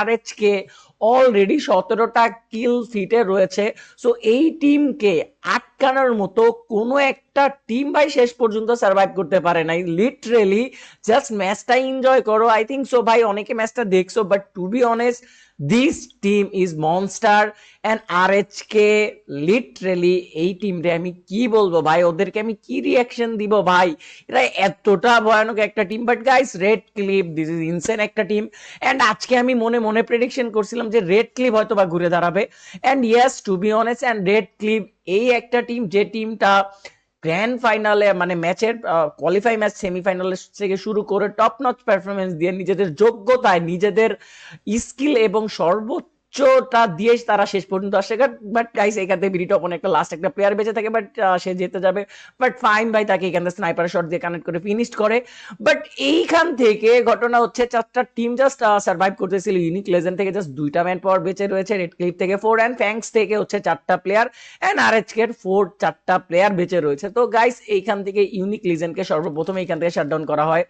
আর H কে already সতেরোটা কিল ফিটে রয়েছে। সো এই টিমকে আটকানোর মতো কোনো একটা টিম ভাই শেষ পর্যন্ত সার্ভাইভ করতে পারে নাই। লিটারেলি জাস্ট ম্যাচটা এনজয় করো। আই থিঙ্ক সো ভাই, অনেকে ম্যাচটা দেখছ but to be honest this team is monster and R H K literally এই টিমটা আমি কি বলব, ভাই? ওদেরকে আমি কি রিয়াকশন দিব, ভাই? এরা এতটা ভয়ানক একটা team but guys Red Clip this is insane একটা টিম অ্যান্ড আজকে আমি মনে মনে প্রেডিকশন করছিলাম যে রেড ক্লিপ হয়তো বা ঘুরে দাঁড়াবে। And yes to be honest and Red Clip এই একটা টিম যে টিমটা গ্র্যান্ড ফাইনালে মানে ম্যাচের কোয়ালিফাই ম্যাচ সেমিফাইনাল থেকে শুরু করে টপ নচ পারফরমেন্স দিয়ে নিজেদের যোগ্যতায়, নিজেদের স্কিল এবং সর্বোচ্চটা দিয়ে তারা শেষ পর্যন্ত আসে। বাট গাইস এখান থেকে বিডি একটা লাস্ট একটা প্লেয়ার বেঁচে থাকে বাট সে যেতে যাবে। বাট ফাইন ভাই, তাকে এখান থেকে স্নাইপার শট দিয়ে কানেক্ট করে ফিনিশ করে। বাট এইখান থেকে ঘটনা হচ্ছে, চারটা টিম জাস্ট সার্ভাইভ করতেছিল। ইউনিক লেজেন্ড থেকে জাস্ট দুইটা ম্যান পাওয়ার বেঁচে রয়েছে। রেড ক্লিপ থেকে ফোর অ্যান্ড ফ্যাংস থেকে হচ্ছে চারটা player and R H four চারটা প্লেয়ার বেঁচে রয়েছে। তো গাইস এইখান থেকে ইউনিক লিজেন্ডকে সর্বপ্রথম এইখান থেকে শাটডাউন করা হয়।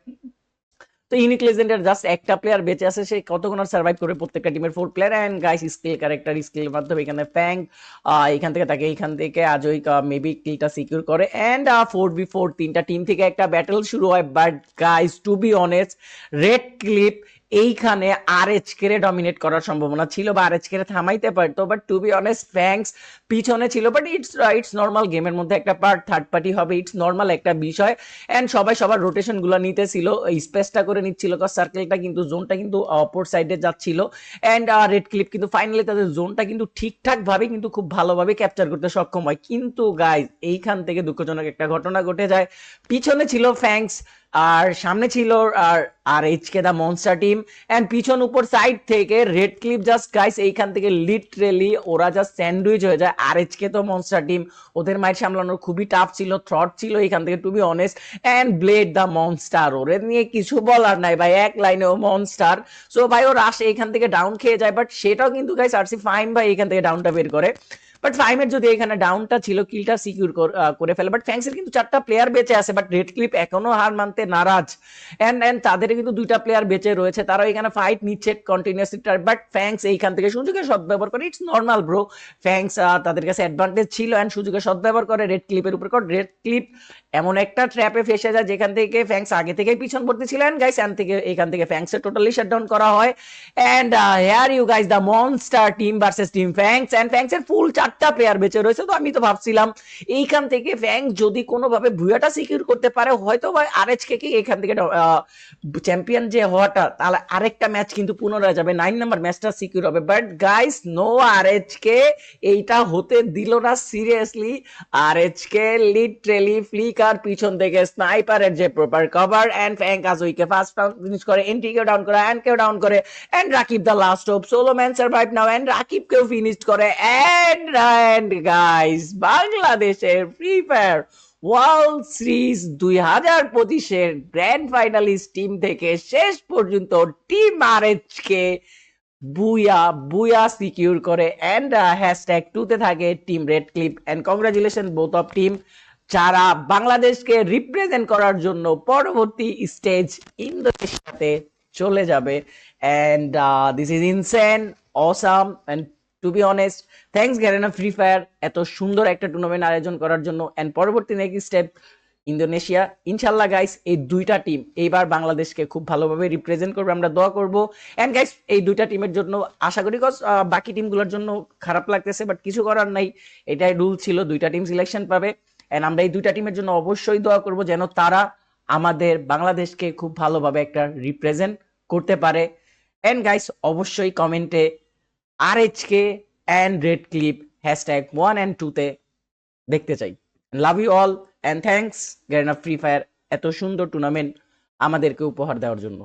তো ইউনিক লেজেন্ডের জাস্ট একটা প্লেয়ার বেঁচে আছে, সে কতক্ষণ আর সার্ভাইভ করে প্রত্যেকটা টিমের four player and guys skill character স্কিলের মাধ্যমে এখানে ফ্যাঙ্ক এখান থেকে তাকে এখান থেকে আজই মেবি কিলটা সিকিউর করে। অ্যান্ড ফোর বি ফোর তিনটা টিম থেকে একটা ব্যাটেল শুরু হয়। But guys to be honest Red Clip এইখানে আর এইচ কে ডমিনেট করার সম্ভাবনা ছিল বা আর এইচ কে থামাইতে পারতো but to be honest Fangs পিছনে ছিল বাট ইটস ইটস নর্মাল গেমের মধ্যে একটা পার্ট থার্ড পার্টি হবে ইটস নর্মাল একটা বিষয় অ্যান্ড সবাই সবার রোটেশনগুলো নিতেছিল স্পেসটা করে নিচ্ছিল সার্কেলটা কিন্তু জোনটা কিন্তু অপর সাইডে যাচ্ছিল অ্যান্ড রেড ক্লিপ কিন্তু ফাইনালি তাদের জোনটা কিন্তু ঠিকঠাক ভাবে কিন্তু খুব ভালোভাবে ক্যাপচার করতে সক্ষম হয়। কিন্তু গাইজ এইখান থেকে দুঃখজনক একটা ঘটনা ঘটে যায়। পিছনে ছিল ফ্যাংস আর সামনে ছিল আর R H K the monster team and পিছন উপর সাইড থেকে রেড ক্লিপ জাস্ট গাইস এইখান থেকে লিটারেলি ওরা জাস্ট স্যান্ডউইচ হয়ে যায়। আর এইচ কে তো মনস্টার টিম ওদের মাইট সামলানোর খুবই টাফ ছিল থ্রট ছিল এইখান থেকে to be honest and blade the Monster ওরে নিয়ে কিছু বলার নাই ভাই, এক লাইনে ও মনস্টার সো ভাই, ও রাশ এইখান থেকে ডাউন খেয়ে যায় বাট সেটাও কিন্তু গাইস আরসি ফাইন ভাই, এখান থেকে ডাউনটা বের করে। বাট ফাইমের যদি এখানে ডাউনটা ছিল কিলটা সিকিউর করে ফেলে। বাট ফ্যাংসের কিন্তু চারটা প্লেয়ার বেঁচে আছে বাট রেড ক্লিপ এখনও হার মানতে নারাজ। অ্যান্ড অ্যান্ড তাদের কিন্তু দুইটা প্লেয়ার বেঁচে রয়েছে। তারাও এখানে ফাইট নিচ্ছে কন্টিনিউসলি বাট ফ্যাংস এইখান থেকে সুযোগের সদ্ব্যবহার করে। ইটস নর্মাল ব্রো ফ্যাংস তাদের কাছে অ্যাডভান্টেজ ছিল। অ্যান্ড সুযোগের সদ্ব্যবহার করে রেড ক্লিপের উপর। রেড ক্লিপ এমন একটা ট্র্যাপে ফেসে যায় যেখান থেকে ফ্যাংস আগে থেকেই পিছন পড়তে ছিলেন গাইস এখান থেকে এখান থেকে ফ্যাংসে টোটালি শাটডাউন করা হয়। And here you guys the Monster team versus team Fangs and ফ্যাংসের full চারটা প্লেয়ার বেঁচে রয়েছে। তো আমি তো ভাবছিলাম, এইখান থেকে ফ্যাংস যদি কোনোভাবে ভুয়াটা সিকিউর করতে পারে, হয়তো বা আর এইচ কে এখান থেকে চ্যাম্পিয়ন যে হওয়াটা, তাহলে আরেকটা ম্যাচ কিন্তু পুনরায় যাবে। নাইন নাম্বার ম্যাচটা সিকিউর হবে। But guys no R H কে এইটা হতে দিল না। সিরিয়াসলি আর এইচ কে ফ্লিকার পিছন থেকে স্নাইপারের যে প্রপার কভার এন্ড ফ্যাঙ্ক আজুইকে ফার্স্ট রাউন্ড ফিনিশ করে এন্ট্রিকেও ডাউন করে এন্ড কেও ডাউন করে and Rakib the last of solo man survive now and রাকিবকেও finish করে এন্ড এন্ড গাইস বাংলাদেশের ফ্রি ফায়ার ওয়ার্ল্ড সিরিজ দুই হাজার পঁচিশের গ্র্যান্ড ফাইনালিস্ট টিম থেকে শেষ পর্যন্ত টিম আর কে বুয়া বুয়া সিকিউর করে অ্যান্ড হ্যাশট্যাগ টুতে থাকে team Red Clip and congratulation both of team যারা বাংলাদেশকে রিপ্রেজেন্ট করার জন্য পরবর্তী স্টেজ ইন্দোনেশিয়াতে চলে যাবে। And this is insane awesome and to be honest thanks Garena Free Fire এত সুন্দর একটা টুর্নামেন্ট আয়োজন করার জন্য। অ্যান্ড পরবর্তী নেক্সট স্টেপ ইন্দোনেশিয়া। ইনশাল্লাহ গাইস এই দুইটা টিম এইবার বাংলাদেশকে খুব ভালোভাবে রিপ্রেজেন্ট করবে, আমরা দোয়া করব। এন্ড গাইস এই দুইটা টিমের জন্য আশা করি কজ বাকি টিমগুলোর জন্য খারাপ লাগতেছে বাট কিছু করার নাই। এটাই রুল ছিল, দুইটা টিম সিলেকশন পাবে। এন্ড আমরা এই দুইটা টিমের জন্য অবশ্যই দোয়া করব যেন তারা আমাদের বাংলাদেশকে খুব ভালোভাবে একটা রিপ্রেজেন্ট করতে পারে। এন্ড গাইস অবশ্যই কমেন্টে R K and Red Clip hashtag one and টুতে দেখতে চাই। Love you all and thanks Garena Free Fire এত সুন্দর টুর্নামেন্ট আমাদেরকে উপহার দেওয়ার জন্য।